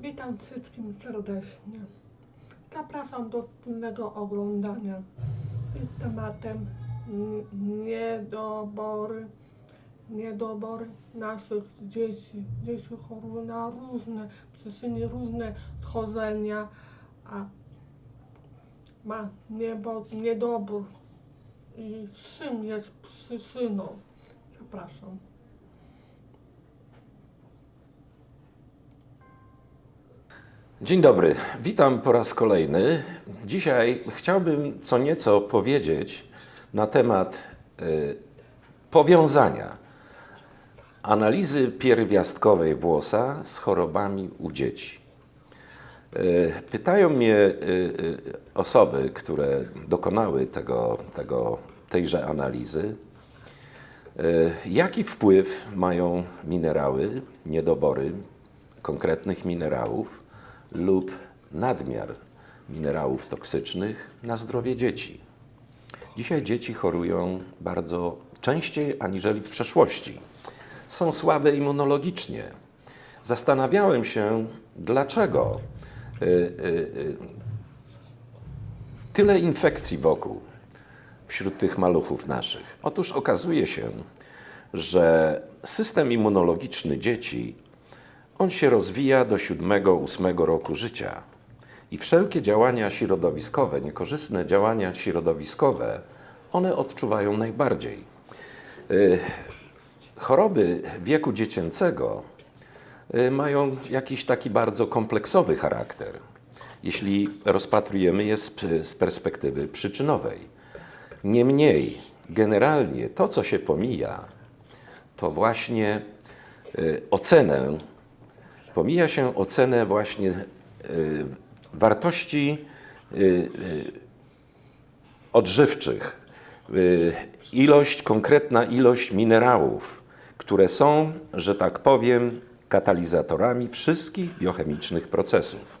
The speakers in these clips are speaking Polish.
Witam wszystkich serdecznie. Zapraszam do wspólnego oglądania z tematem niedobory, niedobory naszych dzieci. Dzieci chorują na różne przyczyny, różne schorzenia, a ma niebo, niedobór. I czym jest przyczyną? Zapraszam. Dzień dobry, witam po raz kolejny. Dzisiaj chciałbym co nieco powiedzieć na temat y, powiązania analizy pierwiastkowej włosa z chorobami u dzieci. Y, Pytają mnie y, osoby, które dokonały tego, tego, tejże analizy, jaki wpływ mają minerały, niedobory konkretnych minerałów lub nadmiar minerałów toksycznych na zdrowie dzieci. Dzisiaj dzieci chorują bardzo częściej aniżeli w przeszłości. Są słabe immunologicznie. Zastanawiałem się, dlaczego y, y, y, tyle infekcji wokół wśród tych maluchów naszych. Otóż okazuje się, że system immunologiczny dzieci on się rozwija do 7-8 roku życia. I wszelkie działania środowiskowe, niekorzystne działania środowiskowe, one odczuwają najbardziej. Y, Choroby wieku dziecięcego y, mają jakiś taki bardzo kompleksowy charakter, jeśli rozpatrujemy je z, perspektywy przyczynowej. Niemniej, generalnie to, co się pomija, to właśnie y, ocenę pomija się ocenę właśnie y, wartości y, y, odżywczych, ilość, konkretna ilość minerałów, które są, że tak powiem, katalizatorami wszystkich biochemicznych procesów.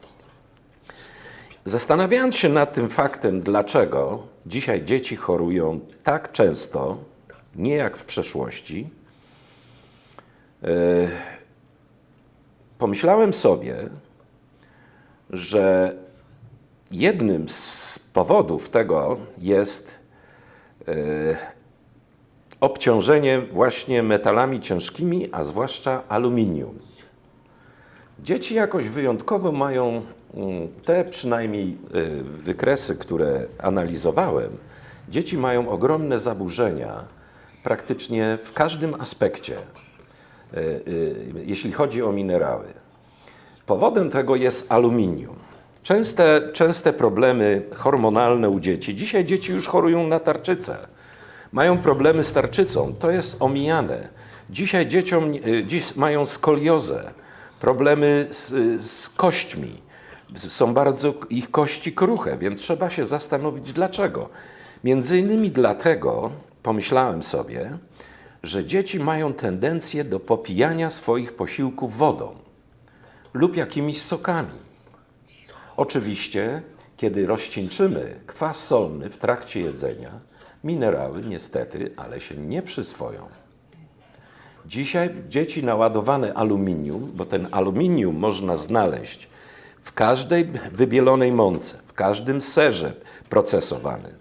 Zastanawiając się nad tym faktem, dlaczego dzisiaj dzieci chorują tak często, nie jak w przeszłości, pomyślałem sobie, że jednym z powodów tego jest e, obciążenie właśnie metalami ciężkimi, a zwłaszcza aluminium. Dzieci jakoś wyjątkowo mają mm, te przynajmniej e, wykresy, które analizowałem. Dzieci mają ogromne zaburzenia praktycznie w każdym aspekcie jeśli chodzi o minerały. Powodem tego jest aluminium. Częste, częste problemy hormonalne u dzieci. Dzisiaj dzieci już chorują na tarczycę. Mają problemy z tarczycą. To jest omijane. Dzisiaj dzieciom y, dziś mają skoliozę, problemy z, z kośćmi. Są bardzo ich kości kruche, więc trzeba się zastanowić dlaczego. Między innymi dlatego pomyślałem sobie, że dzieci mają tendencję do popijania swoich posiłków wodą lub jakimiś sokami. Oczywiście, kiedy rozcieńczymy kwas solny w trakcie jedzenia, minerały niestety, ale się nie przyswoją. Dzisiaj dzieci naładowane aluminium, bo ten aluminium można znaleźć w każdej wybielonej mące, w każdym serze procesowanym,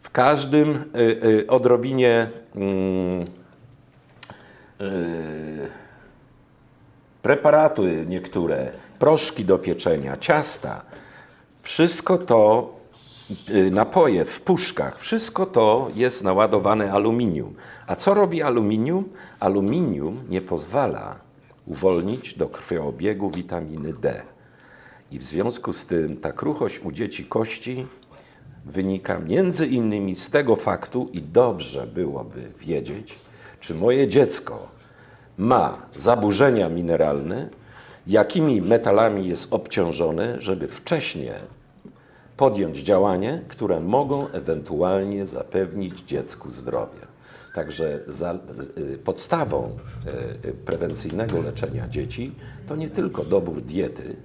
w każdym y, y, odrobinie y, preparaty niektóre, proszki do pieczenia, ciasta. Wszystko to, y, napoje w puszkach, wszystko to jest naładowane aluminium. A co robi aluminium? Aluminium nie pozwala uwolnić do krwiobiegu witaminy D. I w związku z tym ta kruchość u dzieci kości wynika między innymi z tego faktu i dobrze byłoby wiedzieć, czy moje dziecko ma zaburzenia mineralne, jakimi metalami jest obciążone, żeby wcześniej podjąć działanie, które mogą ewentualnie zapewnić dziecku zdrowie. Także za, y, podstawą y, y, prewencyjnego leczenia dzieci to nie tylko dobór diety,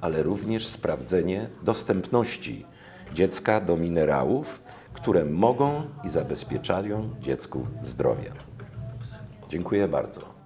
ale również sprawdzenie dostępności dziecka do minerałów, które mogą i zabezpieczają dziecku zdrowie. Dziękuję bardzo.